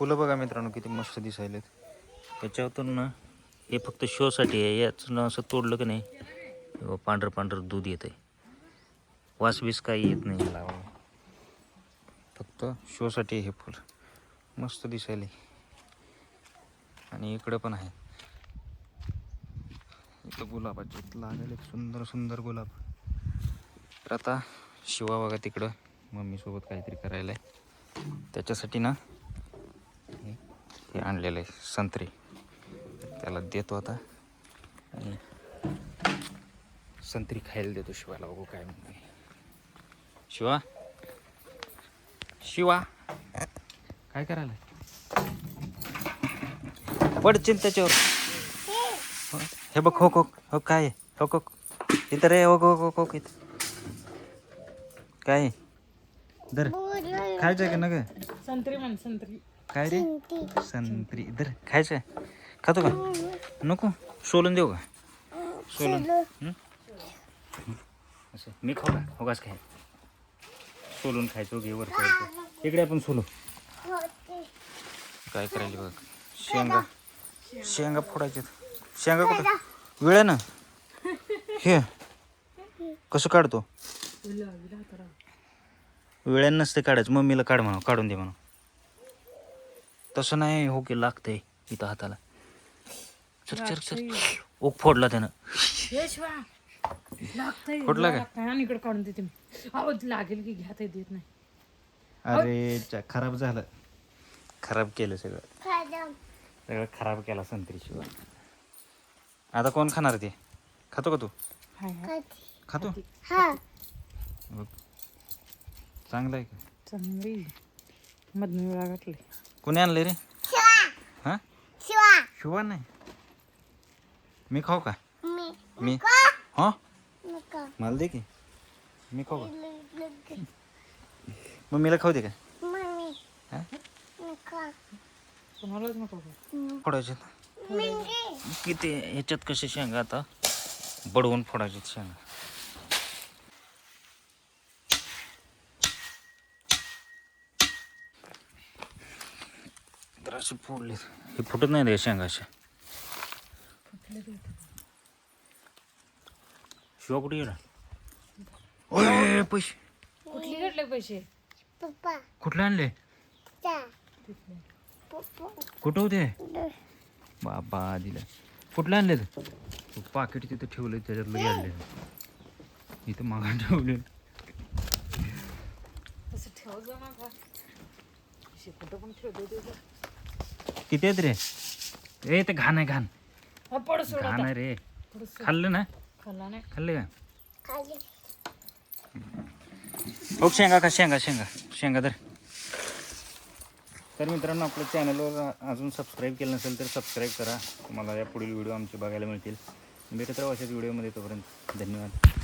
फुलं बघा मित्रांनो किती मस्त दिसायलेत. त्याच्यातून ना हे फक्त शोसाठी आहे. याचं असं तोडलं की नाही पांढरं पांढरं दूध येतं आहे वास बीस काही येत नाही लावा फक्त शोसाठी आहे हे फुल. मस्त दिसायले. आणि इकडं पण आहे. इथं गुलाबाचे लागले सुंदर सुंदर गुलाब. तर आता शिवा बघा तिकडं. मम्मीसोबत काहीतरी करायला आहे त्याच्यासाठी ना हे आणलेलं आहे संत्री. त्याला देतो आता. आणि संत्री खायला देतो शिवाला. बघू काय म्हणते शिवा. शिवा. काय करायला? पड त्याच्यावर. हे बघ हो हो हो काय हो, हो हो इथं रे हो हो हो, हो इथं. काय दर खायचं आहे का ना ग संत्री म्हण संत्री. काय रे? संत्री. धर खायचं आहे. खातो का? नको. सोलून देऊ का? सोलून. हं? असं. मी खाऊ का? होगाच खाय. सोलून खायचं घे वर खायचं. इकडे आपण सोलू. काय करायला बघ? शेंगा. शेंगा फोडायचे शेंगा कुठं? वेळ ना? हे. कसं काढतो? वेळेन नसते काढायचं. मम्मीला काढ म्हणा. काढून दे म्हणा. तसं नाही हो की लागतंय इथं हाताला. चल चल चल. ओक फोडला त्यानं. लागतंय. फुटला का? लागतंय. आणि इकडे काढून देते मी. अहो लागेल की घ्या ते देत नाही. अरे चा- खराब झालं. खराब केलं सगळं. सगळं खराब केला संत्री शिवाय आता कोण खाणार ते? खातो का तू? हाय हाय. खातो. बघ. चांगलं आहे का? चांगली. मधन वेळा घातली कोणी आणले रे? हा? शिवा. नाही. मी खाऊ का? मी. हा? मला दे की. मी खाऊ का? मम्मीला खाऊ दे का? हा? फोडायचे किती ह्याच्यात कसे शेंगा आता? बडवून फोडायचे शेंगा. तर असे फोडले हे फुटत नाही रे शेंगा अशा. शिवा कुठे गेला? ओय पैसे. कुठली घडले पैसे? कुठले आणले? कुठं होते? बाबा दिलं. कुठलं आणले तू? पाकिट तिथं ठेवलं त्याच्यातलं गेले इथं मागा ठेवले तसं ठेव जा कुठं पण ठेवतो ते किती आहेत रे? ए ते घाण आहे घाण. हा, पड सोड घाण. आहे रे. खाल्लं ना? खाल्ला नाही. खाल्ले का? हो शेंगा का शेंगा शेंगा. शेंगा तर तर मित्रांनो आपल्या चॅनलवर अजून सबस्क्राईब केलं नसेल तर सबस्क्राईब करा. तुम्हाला या पुढील व्हिडिओ आमचे बघायला मिळतील. भेटत राहू अशाच व्हिडिओमध्ये तोपर्यंत. धन्यवाद.